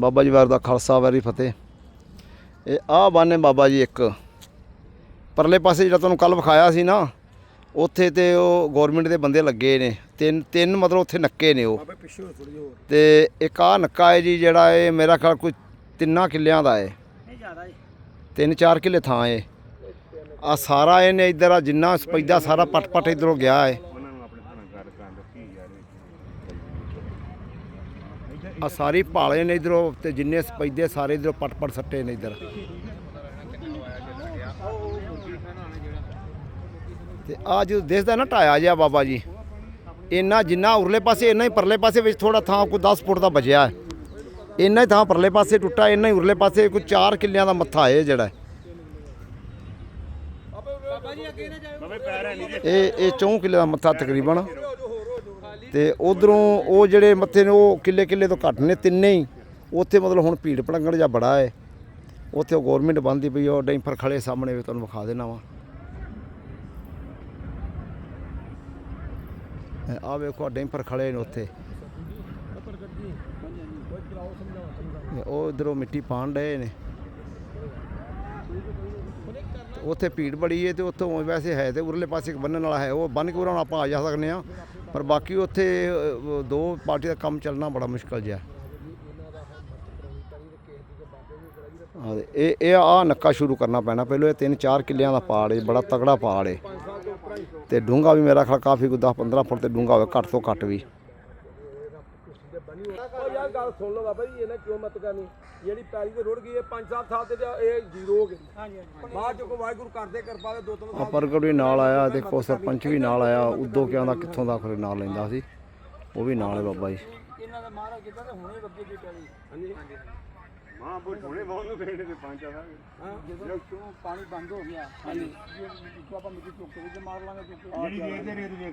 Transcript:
ਬਾਬਾ ਜੀ ਵਾਰ ਦਾ ਖਾਲਸਾ ਵਾਰੀ ਫਤਿਹ। ਇਹ ਆਹ ਬਾਨੇ ਬਾਬਾ ਜੀ ਇੱਕ। ਪਰਲੇ ਪਾਸੇ ਜਿਹੜਾ ਤੁਹਾਨੂੰ ਕੱਲ ਵਿਖਾਇਆ ਸੀ ਨਾ ਉੱਥੇ ਤੇ ਉਹ ਗਵਰਨਮੈਂਟ ਦੇ ਬੰਦੇ ਲੱਗੇ ਨੇ। ਤਿੰਨ ਤਿੰਨ ਮਤਲਬ ਉੱਥੇ ਨੱਕੇ ਨੇ ਉਹ। ਤੇ ਇੱਕ ਆ ਨੱਕਾ ਹੈ ਜੀ ਜਿਹੜਾ ਇਹ ਮੇਰਾ ਖਿਆਲ ਕੋਈ ਤਿੰਨਾਂ ਕਿੱਲਿਆਂ ਦਾ ਹੈ। ਨਹੀਂ ਜ਼ਿਆਦਾ ਜੀ। ਤਿੰਨ ਚਾਰ ਕਿੱਲੇ ਥਾਂ ਹੈ। ਆ ਸਾਰਾ ਇਹਨੇ ਇੱਧਰ ਆ ਜਿੰਨਾ ਸਪੈਦਾ ਸਾਰਾ ਪਟ ਪਟ ਇਧਰੋਂ ਗਿਆ ਹੈ ਉਹਨਾਂ ਨੂੰ ਆਪਣੇ ਨਾਲ ਗੱਲ ਕਰਨ ਦੱਸੀ ਯਾਰ ਆ ਸਾਰੀ ਭਾਲੇ ਨੇ ਇਧਰੋਂ ਤੇ ਜਿੰਨੇ ਸਪੈਦੇ ਸਾਰੇ ਇਧਰੋਂ ਪਟ ਪਟ ਸੱਟੇ ਨੇ ਇਧਰ। ਤੇ ਆ ਜੋ ਦਿਸਦਾ ਨਾ ਢਾਇਆ ਜਿਹਾ ਬਾਬਾ ਜੀ ਇੰਨਾ ਜਿੰਨਾ ਉਰਲੇ ਪਾਸੇ ਇੰਨਾ ਹੀ ਪਰਲੇ ਪਾਸੇ ਵਿੱਚ ਥੋੜਾ ਥਾਂ ਕੋਈ 10 ਫੁੱਟ ਦਾ ਬਚਿਆ ਹੈ। ਇੰਨਾ ਹੀ ਥਾਂ ਪਰਲੇ ਪਾਸੇ ਟੁੱਟਾ ਇੰਨਾ ਹੀ ਉਰਲੇ ਪਾਸੇ ਕੋਈ 4 ਕਿੱਲਿਆਂ ਦਾ ਮੱਥਾ ਹੈ ਜਿਹੜਾ। ਬਾਬੇ ਪੈਰ ਹੈ ਨਹੀਂ ਜੀ। ਇਹ ਇਹ 4 ਕਿੱਲੇ ਦਾ ਮੱਥਾ ਤਕਰੀਬਨ। ਤੇ ਉਧਰੋਂ ਉਹ ਜਿਹੜੇ ਮੱਥੇ ਨੇ, ਉਹ ਕਿੱਲੇ ਕਿੱਲੇ ਤੋਂ ਘੱਟ ਨੇ, ਤਿੰਨੇ ਹੀ। ਉੱਥੇ ਮਤਲਬ ਹੁਣ ਭੀੜ ਭੜੰਗਣ ਜਾਂ ਬੜਾ ਹੈ। ਉੱਥੇ ਉਹ ਗਵਰਨਮੈਂਟ ਬੰਦੀ ਪਈ ਉਹ ਡੈਂਪਰ ਖੜੇ ਸਾਹਮਣੇ ਵੀ ਤੁਹਾਨੂੰ ਵਿਖਾ ਦੇਣਾ ਵਾ। ਆ ਵੇਖੋ ਡੈਂਪਰ ਖੜੇ ਨੇ ਉੱਥੇ। ਉਹ ਇਧਰੋਂ ਮਿੱਟੀ ਪਾਣ ਡਏ ਨੇ। ਉੱਥੇ ਭੀੜ ਬੜੀ ਹੈ ਤੇ ਉੱਥੋਂ ਵੈਸੇ ਹੈ ਤੇ ਉਰਲੇ ਪਾਸੇ ਇੱਕ ਬੰਨਣ ਵਾਲਾ ਹੈ, ਉਹ ਬੰਨ ਕੇ ਉਰਾਂ ਆਪਾਂ ਆ ਜਾ ਸਕਨੇ ਆ ਪਰ ਬਾਕੀ ਉੱਥੇ ਅ, ਦੋ ਪਾਰਟੀ ਦਾ ਕੰਮ ਚੱਲਣਾ ਬੜਾ ਮੁਸ਼ਕਲ ਜਿਹਾ। ਹਾਂ ਇਹ ਇਹ ਆ ਨੱਕਾ ਸ਼ੁਰੂ ਕਰਨਾ ਪੈਣਾ। ਪਹਿਲਾਂ ਇਹ 3-4 ਕਿੱਲਿਆਂ ਦਾ ਪਾੜ ਹੈ ਬੜਾ ਤਗੜਾ ਪਾੜ ਹੈ ਤੇ ਡੂੰਗਾ ਵੀ ਮੇਰਾ ਖਿਆਲ ਕਾਫੀ ਕੋਈ 10-15 ਫੁੱਟ ਤੇ ਡੂੰਗਾ ਹੋਵੇ ਘੱਟ ਤੋਂ ਘੱਟ ਵੀ। ਉਹ ਯਾਰ ਗੱਲ ਸੁਣ ਲਓ ਬਾਬਾ ਜੀ ਇਹਨੇ ਕਿਉਂ ਮਤ ਕਰਨੀ? ਜਿਹੜੀ ਪੈਲੀ ਤੇ ਰੁੜ ਗਈ ਇਹ 5-7 ਸਾਲ ਤੇ ਤਾਂ ਇਹ ਜ਼ੀਰੋ ਹੋ ਗਈ। ਹਾਂਜੀ ਬਾਅਦ ਚੋਂ ਕੋਈ ਵਾਹਿਗੁਰੂ ਕਰਦੇ ਕਿਰਪਾ ਦੇ ਦੋ ਤਿੰਨ ਆ ਪ੍ਰਗਟ ਵੀ ਨਾਲ ਆਇਆ ਦੇਖੋ ਸਰਪੰਚ ਵੀ ਨਾਲ ਆਇਆ ਉਦੋਂ ਕਿਆਂ ਦਾ ਕਿੱਥੋਂ ਦਾ ਖਰੇ ਨਾਲ ਲੈਂਦਾ ਸੀ? ਉਹ ਵੀ ਨਾਲ ਹੈ ਬਾਬਾ ਜੀ। ਇਹਨਾਂ ਦਾ ਮਹਾਰਾਜ ਕਿਦਾਂ ਤੇ ਹੁਣੇ ਬੱਗੇ ਦੀ ਪੈਲੀ। ਹਾਂਜੀ। ਮਾਂ ਬੋਲ ਹੁਣੇ ਬਹੁਤ ਨੂੰ ਫੇੜੇ ਤੇ ਪੰਜ ਆ ਹਾਂ। ਜਦੋਂ ਪਾਣੀ ਬੰਦ ਹੋ ਗਿਆ ਹਾਂਜੀ। ਜੇ ਆਪਾਂ ਮਿੱਟੀ ਚੁੱਕ ਕੇ ਵੀ ਮਾਰ ਲਾਂਗੇ ਚੁੱਕ ਕੇ ਜਿਹੜੀ ਵੇਖਦੇ ਰੇਤ ਵੇਖ